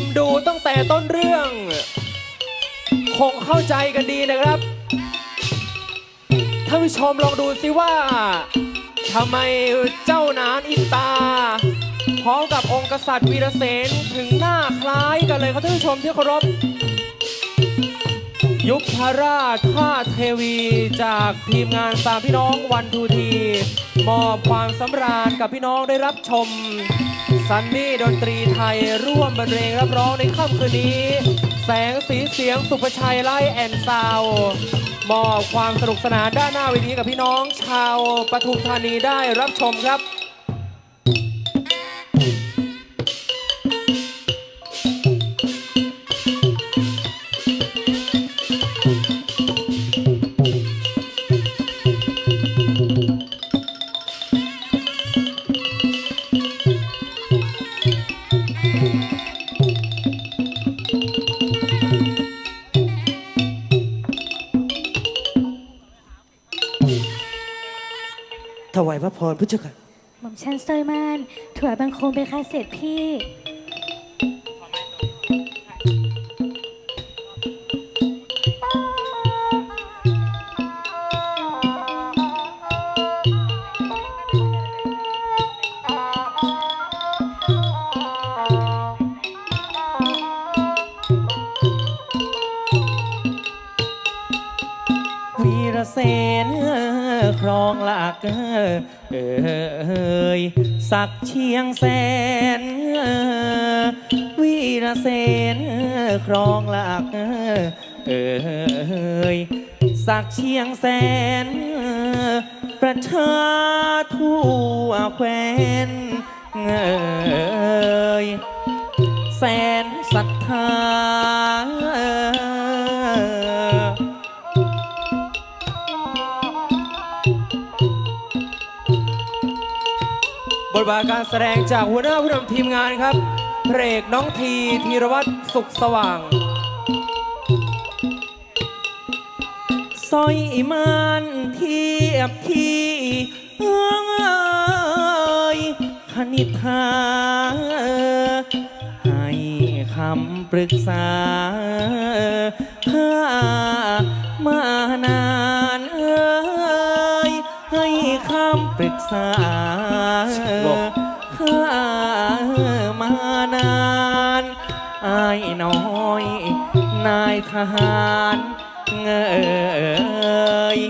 มดูตั้งแต่ต้นเรื่อง คงเข้าใจกันดีนะครับท่านผู้ชมลองดูสิว่าทำไมเจ้านานอินตา พร้อมกับองค์กษัตริย์วีรเสนถึงหน้าคล้ายกันเลยครับท่านผู้ชมที่เคารพยุคพระราชท่าเทวีจากทีมงานสามพี่น้องวันทูที มอบความสำราญกับพี่น้องได้รับชม ซันนี่ดนตรีไทยร่วมบรรเลงรับร้องในค่ำคืนนี้ แสงสีเสียงสุภชัยไล่แอนซาวมอบความสนุกสนานด้านหน้าเวทีกับพี่น้องชาวปทุมธานีได้รับชมครับ วายพระพรพุทธเจ้าค่ะหม่อมชันสร้อยม่านถวายบังคมไปค่ะเสร็จพี่ วีรเสน ครองลักเอ่ยสักเชียงแสนวีรเสนครองลักเอ่ยสักเชียงแสน ประชาทั่วแคว้นเอ่ยแสนศรัทธา บทบาทการแสดงจากหัวหน้าผู้นำทีมงานครับพระเอกน้องทีธีรวัตรสุขสว่างสร้อยมันเทียบที่เอื้องเอยคณิธาให้คำปรึกษาข้ามานานาข้ามานานอายน้อย นายทหารเงย